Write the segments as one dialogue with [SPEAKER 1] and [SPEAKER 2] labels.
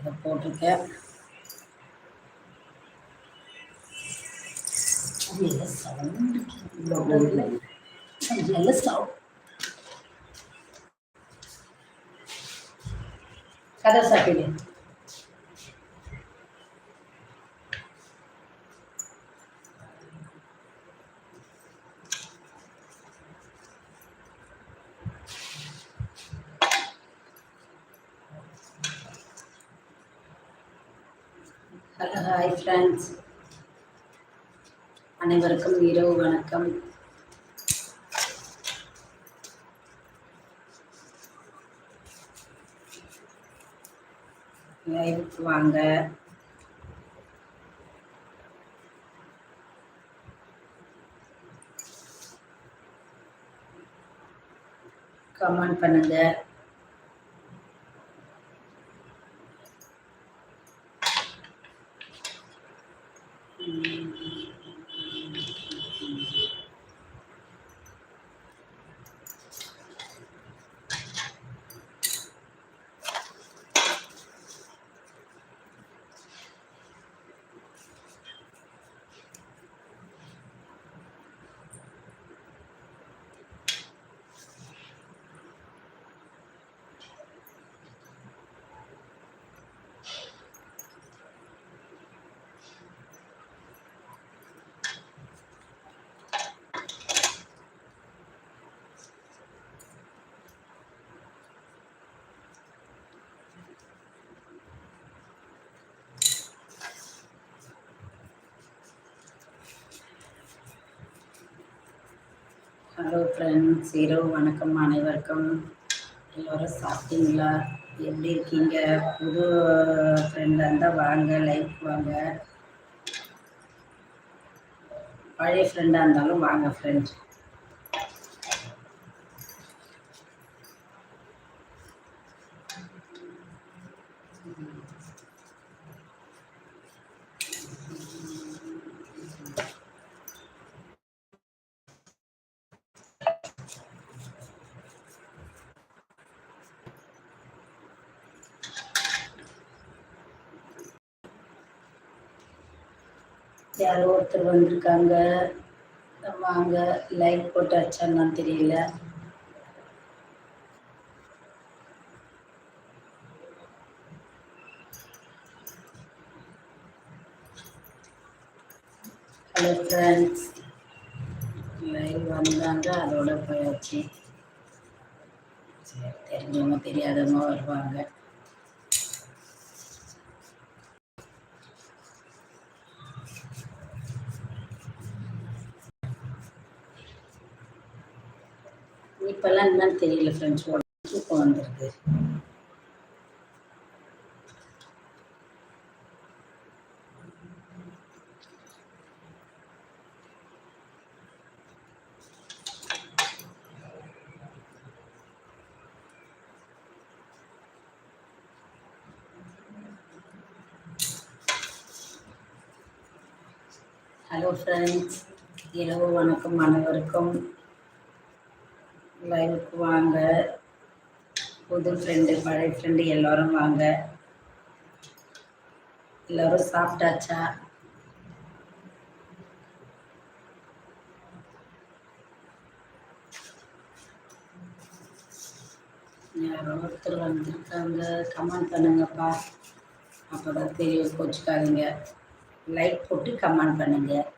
[SPEAKER 1] இதை போட்டிருக்கேன் sound sound கதை சாப்பிடு ஹலோ ஹாய் ஃப்ரெண்ட்ஸ் அனைவருக்கும் இரவு வணக்கம். லைவுக்கு வாங்க. கமெண்ட் பண்ணுங்க. ஹலோ ஃப்ரெண்ட்ஸ் இரவு வணக்கம் அனைவருக்கும். எல்லோரும் சாப்பிட்டீங்களா? எப்படி இருக்கீங்க? புது ஃப்ரெண்டாக இருந்தால் வாங்க லைஃப் வாங்க. பழைய ஃப்ரெண்டாக இருந்தாலும் வாங்க ஃப்ரெண்ட்ஸ் யாரோ ஒருத்தர் வந்திருக்காங்க. வாங்க லைட் போட்டாச்சான்னு தெரியல. ஹலோ ஃப்ரெண்ட்ஸ் லைவ் வந்தாங்க அதோட போயாச்சு. சரி தெரிஞ்சவங்க தெரியாதவங்க வருவாங்க. இப்போல்லாம் என்னன்னு தெரியல ஃப்ரெண்ட்ஸ் தூக்கம் வந்திருக்கு. ஹலோ ஃப்ரெண்ட்ஸ் இரவு வணக்கம் அனைவருக்கும். லைவுக்கு வாங்க. புது ஃப்ரெண்டு பழைய ஃப்ரெண்டு எல்லோரும் வாங்க. எல்லோரும் சாப்பிட்டாச்சா? யாரோ ஒருத்தர் வந்திருக்காங்க. கமெண்ட் பண்ணுங்கப்பா. அப்போ தான் தெரியும் கோச்சுக்காதீங்க. லைக் போட்டு கமெண்ட் பண்ணுங்கள்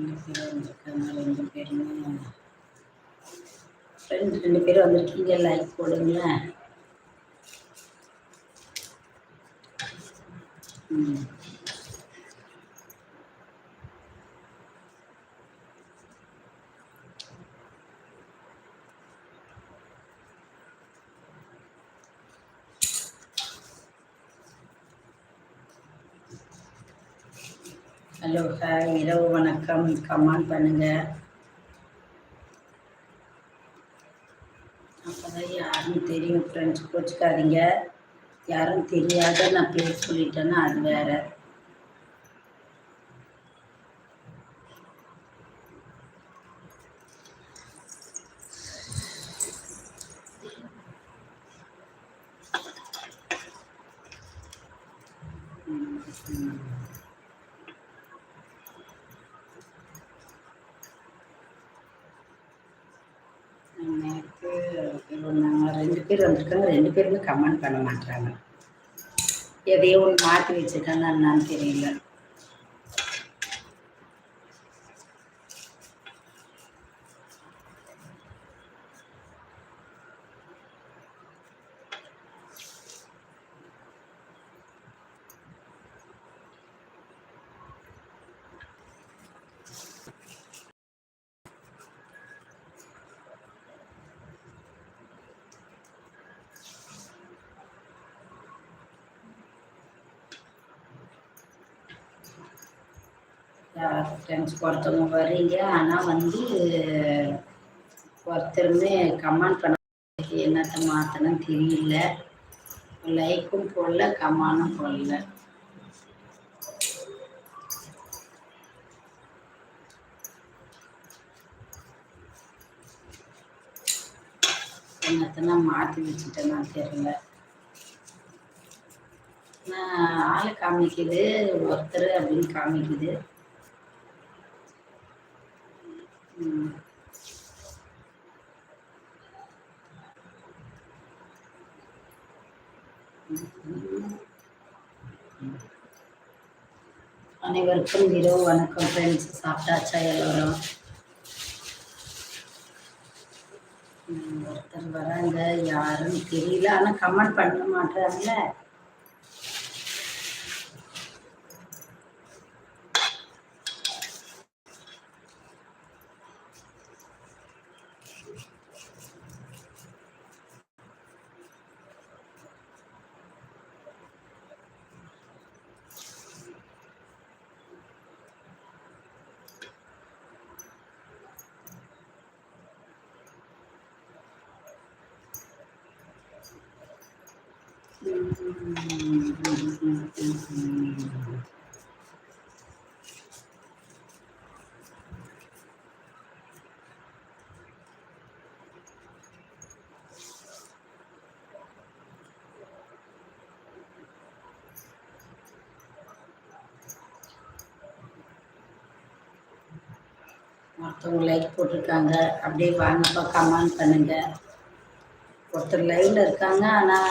[SPEAKER 1] ரெண்டு பேர் ரெண்டு பேருமே ரெண்டு பேரும் வந்திருக்கீங்க லைக் போடுங்களேன் ம் ஹலோ ஹாய் இரவு வணக்கம் கமெண்ட் பண்ணுங்க. அப்போதான் யாரும் தெரியும் ஃப்ரெண்ட்ஸ் கோச்சிக்காதீங்க. யாரும் தெரியாத நான் பேர் சொல்லிட்டேன்னா அது வேற நேற்று நாங்கள் ரெண்டு வந்திருக்காங்க ரெண்டு பேருமே கமெண்ட் பண்ண மாட்டாங்க எதையோ ஒன்று மாற்றி வச்சுருக்காங்க என்னான்னு தெரியல. ஃப்ரெண்ட்ஸ் ஒருத்தவங்க வரீங்க ஆனால் வந்து ஒருத்தருமே கமெண்ட் பண்ண என்னத்தை மாற்றணும்னு தெரியல. லைக்கும் போடல கமானும் போடல. என்னத்தனா மாற்றி வச்சுட்டேன்னா தெரியல. ஆளை காமிக்குது ஒருத்தர் அப்படின்னு காமிக்குது. அனைவருக்கும் இரவு வணக்கம் ஃப்ரெண்ட்ஸ் சாப்பிட்டாச்சா எல்லோரும்? ஒருத்தர் வராங்க. யாருன்னு தெரியல. ஆனால் கமெண்ட் பண்ண மாட்டாங்கல்ல ஒருத்தவங்க லைக் போட்டிருக்காங்க. அப்படியே வாங்கப்பா கமெண்ட் பண்ணுங்க. ஒருத்தர் லைவ்ல இருக்காங்க. ஆனால்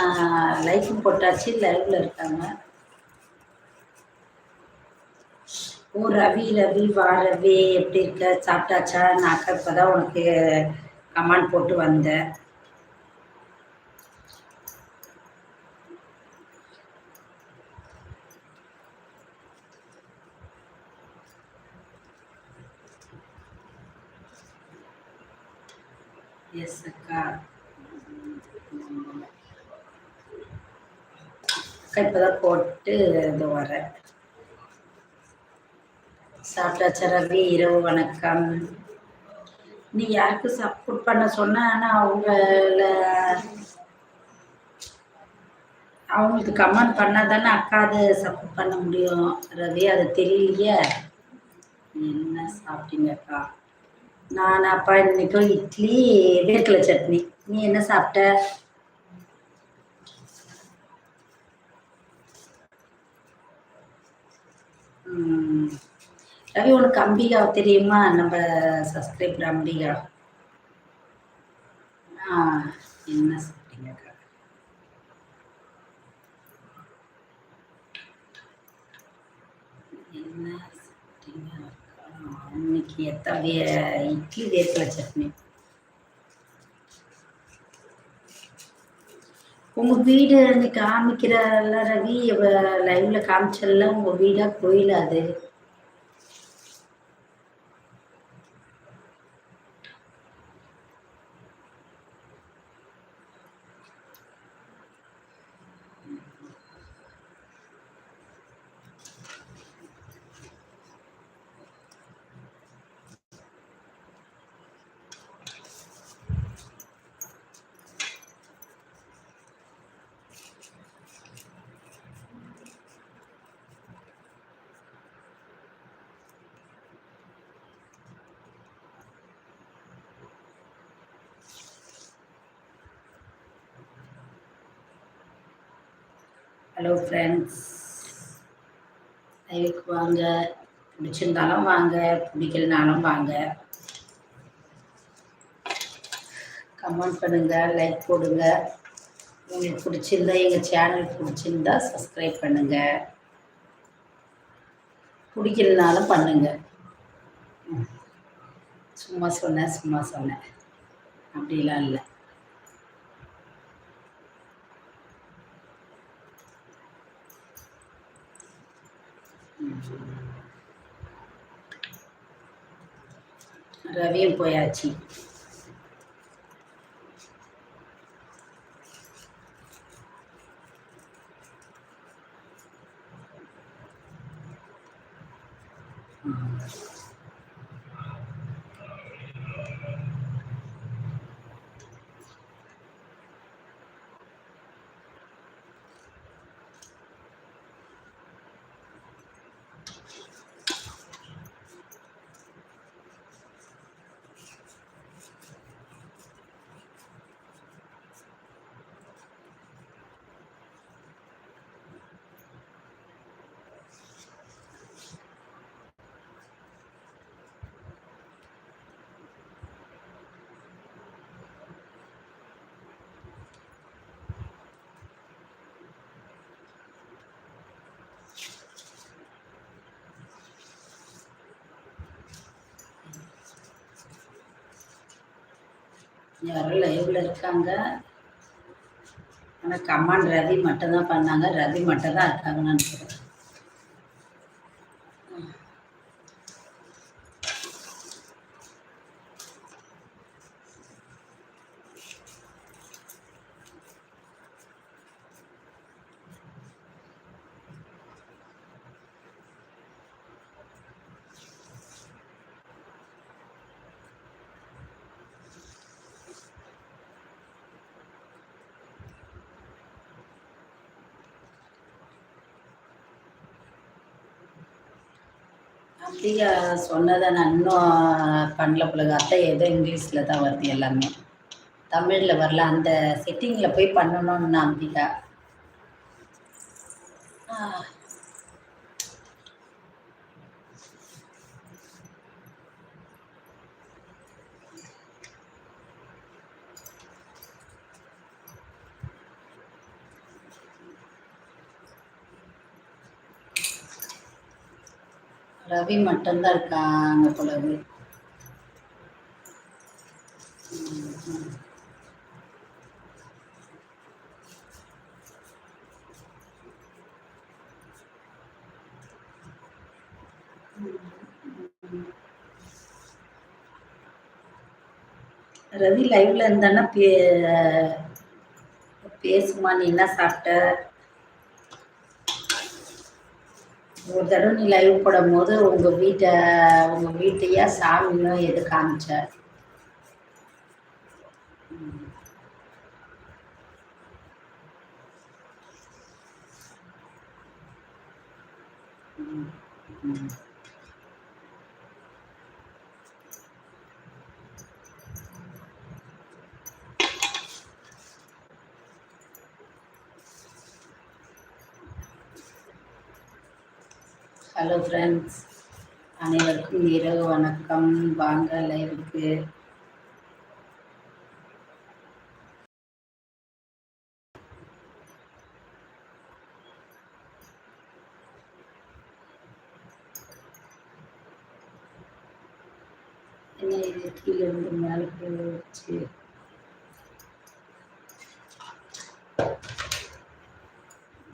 [SPEAKER 1] லைஃப் போட்டாச்சு லைவ்ல இருக்காங்க. ஓ ரவி ரவி வா ரவி எப்படி இருக்க? சாப்பிட்டாச்சா? நான் இப்போ தான் உனக்கு கமெண்ட் போட்டு வந்தேன் எஸ் அக்கா இப்பதான் போட்டு இது வரேன். சாப்பிட்டாச்சா ரவி? இரவு வணக்கம். நீ யாருக்கு சப்போர்ட் பண்ண சொன்ன? ஆனால் அவங்கள அவங்களுக்கு கமெண்ட் பண்ணால் தானே அக்கா அது சப்போர்ட் பண்ண முடியும். ரவி அது தெரியலையே. என்ன சாப்பிட்டீங்க அக்கா நான் அப்பா இன்னைக்கும் இட்லி வேர்க்கலை சட்னி. நீ என்ன சாப்பிட்ட? ரவி உனக்கு அம்பிகா தெரியுமா? நம்ம சப்ஸ்கிரைபர் அம்பிகா. ஆ என்ன சாப்பிட்டீங்க என்ன சாப்பிட்டீங்க இன்னைக்கு எத்தனை இட்லி வேர்க்கலை சட்னி? உங்க வீடு அன்னைக்கு காமிக்கிற ரவி லைவ்ல காமிச்சல உங்க வீடா கோயிலா அது ஹலோ ஃப்ரெண்ட்ஸ் லைவுக்கு வாங்க. பிடிச்சிருந்தாலும் வாங்க. பிடிக்கலனாலும் வாங்க. கமெண்ட் பண்ணுங்கள் லைக் போடுங்க. உங்களுக்கு பிடிச்சிருந்தா எங்கள் சேனல் பிடிச்சிருந்தா சப்ஸ்கிரைப் பண்ணுங்கள் பிடிக்கலனாலும் பண்ணுங்கள் சும்மா சொன்னேன் சும்மா சொன்னேன். அப்படிலாம் இல்லை. ரவியும் போயாச்சு. யாரும் லைவ்ல இருக்காங்க. ஆனால் கமாண்ட் ரவி மட்டும் தான் பண்ணாங்க. ரவி மட்டும் தான் இருக்காங்கன்னு நினைக்கிறேன் அப்படியா சொன்னதை நான் இன்னும் பண்ணல பிள்ளைங்க அத்தை ஏதோ இங்கிலீஷில் தான் வருது எல்லாமே. தமிழில் வரல. அந்த செட்டிங்கில் போய் பண்ணணும்னு அம்பிகா. ரவி மட்டும்தான் இருக்காங்க போலவே ரவி லைவ்ல இருந்தானா பே பேசுமா நீ என்ன சாப்பிட்ட? ஒரு தடவை நீ லைவ் போடும் போது உங்கள் வீட்டை உங்கள் வீட்டையா சாமியோ எது காமிச்ச ஹலோ ஃப்ரெண்ட்ஸ் அனைவருக்கும் இரவு வணக்கம். வாங்க லைவுக்கு. என்ன இது? கீழே இருந்து மேலே போச்சு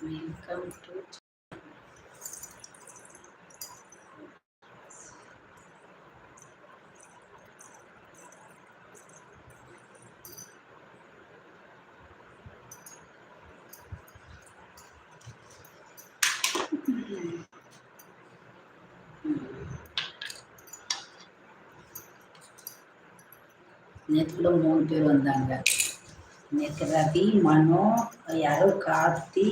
[SPEAKER 1] வெல்கம் டு நேற்றுல மூணு பேர் வந்தாங்க. நேற்று ரவி மனோ யாரோ கார்த்தி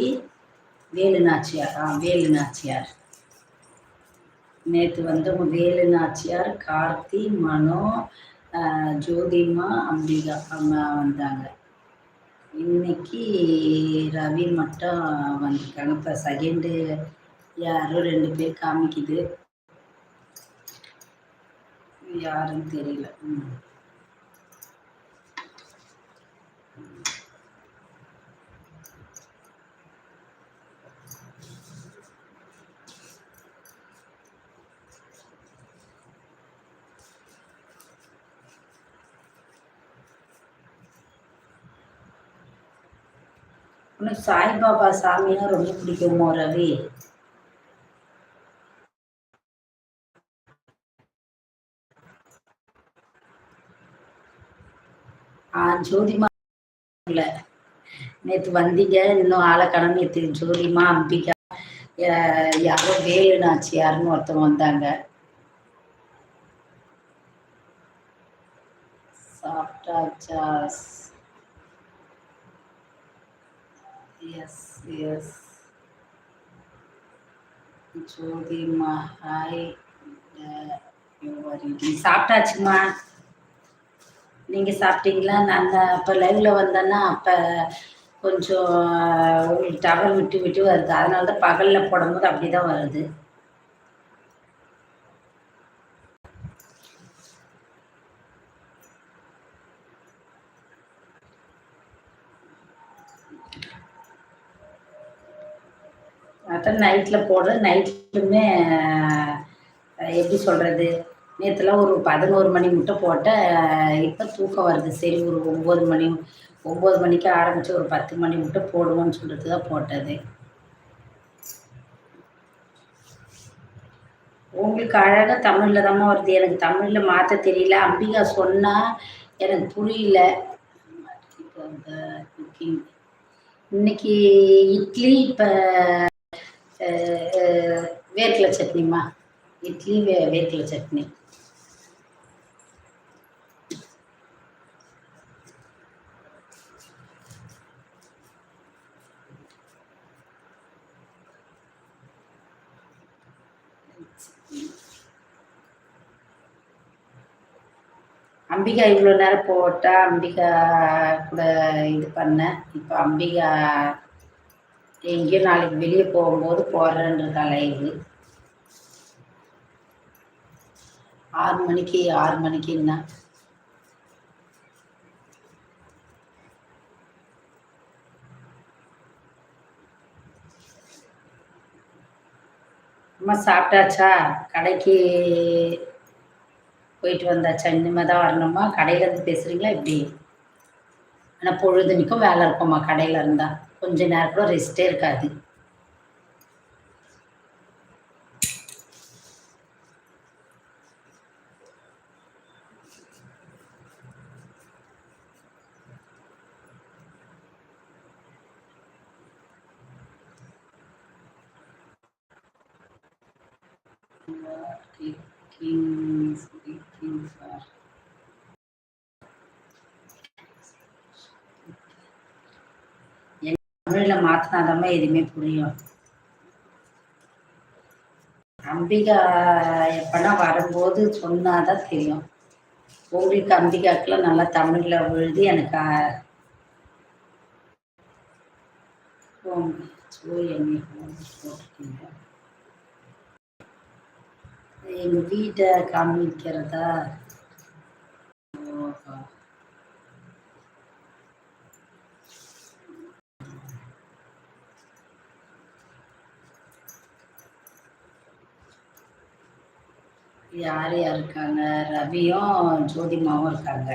[SPEAKER 1] வேலு நாச்சியார் ஆ வேலு நாச்சியார் நேற்று வந்தவங்க வேலு நாச்சியார் கார்த்தி மனோ ஜோதிமா அம்பிகா அம்மா வந்தாங்க. இன்னைக்கு ரவி மட்டும் வந்திருக்காங்க. இப்போ செகண்டு யாரோ ரெண்டு பேர் காமிக்குது. யாருன்னு தெரியல. ம். உனக்கு சாய்பாபா சாமினா ரொம்ப பிடிக்குமோ ரவி. ஆ ஜோதிமா இல்லை. நேற்று வந்தீங்க இன்னும் ஆளக்கணம் நேற்று ஜோதிமா அம்பிகா யாரோ வேலு நாச்சியாருன்னு ஒருத்தவங்க வந்தாங்க. சாப்பிட்டாச்சா? எஸ் எஸ் ஜோதிமா ஹாய் சாப்பிட்டாச்சுமா? நீங்கள் சாப்பிட்டீங்களா? நான் அப்போ லைவ்ல வந்தேன்னா அப்ப கொஞ்சம் உங்களுக்கு டவர் விட்டு விட்டு வருது. அதனால தான் பகலில் போடும்போது அப்படிதான் வருது. அதான் நைட்டில் போடுறேன் நைட்லுமே எப்படி சொல்கிறது நேற்றுலாம் ஒரு பதினோரு மணி மட்டும் போட்டேன் இப்போ தூக்கம் வருது. சரி ஒரு ஒம்பது மணி ஒம்பது மணிக்கு ஆரம்பித்து ஒரு பத்து மணி மட்டும் போடுவோம்னு சொல்லிட்டு தான் போட்டது. உங்களுக்கு அழகாக தமிழில் தான் வருது. எனக்கு தமிழில் மாற்ற தெரியல. அம்பிகா சொன்னால் எனக்கு புரியல. இப்போ குக்கிங் இன்னைக்கு இட்லி இப்போ வேர்க்கலை சட்னிம்மா. இட்லி வே வேர்க்கலை சட்னி. அம்பிகா இவ்வளோ நேரம் போட்டால் அம்பிகா கூட இது பண்ணேன் இப்போ அம்பிகா எங்கேயும் நாளைக்கு வெளியே போகும்போது போடுறேன்ற லைவு ஆறு மணிக்கு ஆறு மணிக்குன்னா. அம்மா சாப்பிட்டாச்சா? கடைக்கு போயிட்டு வந்தாச்சா? இனிமே தான் வரணுமா கடையிலேருந்து பேசுகிறீங்களா இப்படி ஆனால் பொழுதுனிக்கும் வேலை இருக்கும்மா கடையில் இருந்தால் கொஞ்ச நேரம் கூட ரெஸ்ட்டே இருக்காது Kings, Kings are தமிழில் மாற்றினாதாம்மா எதுவுமே புரியும். அம்பிகா எப்பனா வரும்போது சொன்னாதான் தெரியும். உங்களுக்கு அம்பிகாக்கெல்லாம் நல்லா தமிழில் எழுதி எனக்கு எங்கள் வீட்டை காமிக்கிறதா? யார் யார் இருக்காங்க ரவியும் ஜோதிமாவும் இருக்காங்க.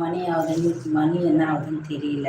[SPEAKER 1] மணி ஆகுதுன்னு மணி என்ன ஆகுதுன்னு தெரியல.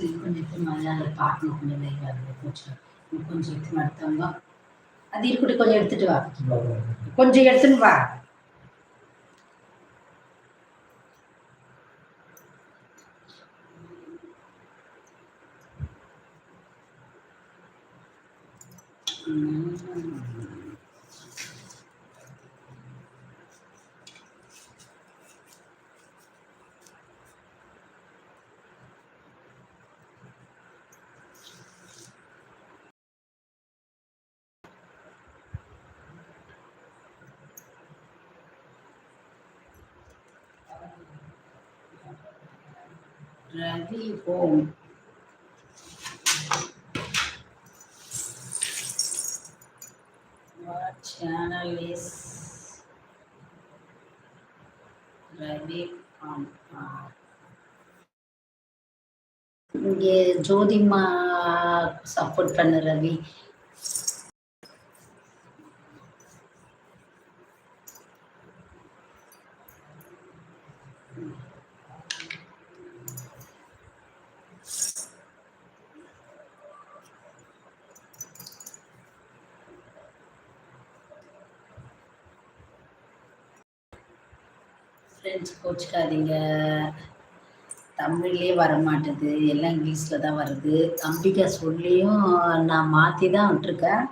[SPEAKER 1] சொல்லி கொஞ்சம் எடுத்து அதை பார்க்கணும் கொஞ்சம் லைவாக கொஞ்சம் கொஞ்சம் எடுத்து நடத்தாங்க அது இருக்கட்டும் கொஞ்சம் எடுத்துட்டு வா கொஞ்சம் எடுத்துன்னு வா Mm-hmm. Home. What channel is Ravi on? இங்கே ஜோதிமா சப்போர்ட் பண்ண ரவி ஃப்ரெண்ட்ஸ் கோச்சிக்காதீங்க தமிழ்லேயே வர மாட்டுது எல்லாம் இங்கிலீஷில் தான் வருது. அம்பிகா சொல்லியும் நான் மாற்றி தான் விட்டுருக்கேன்.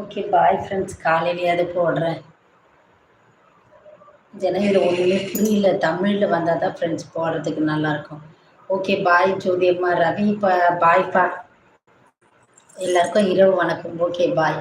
[SPEAKER 1] ஓகே பாய் ஃப்ரெண்ட்ஸ் காலையிலேயாவது போடுறேன். ஜனவரி ஒன்றுமே புரியல. தமிழில் வந்தால் தான் ஃப்ரெண்ட்ஸ் போடுறதுக்கு நல்லாயிருக்கும். ஓகே பாய் ஜோதியம்மா ரவி பா பாய்ப்பா எல்லாருக்கும் இரவு வணக்கம். Okay bye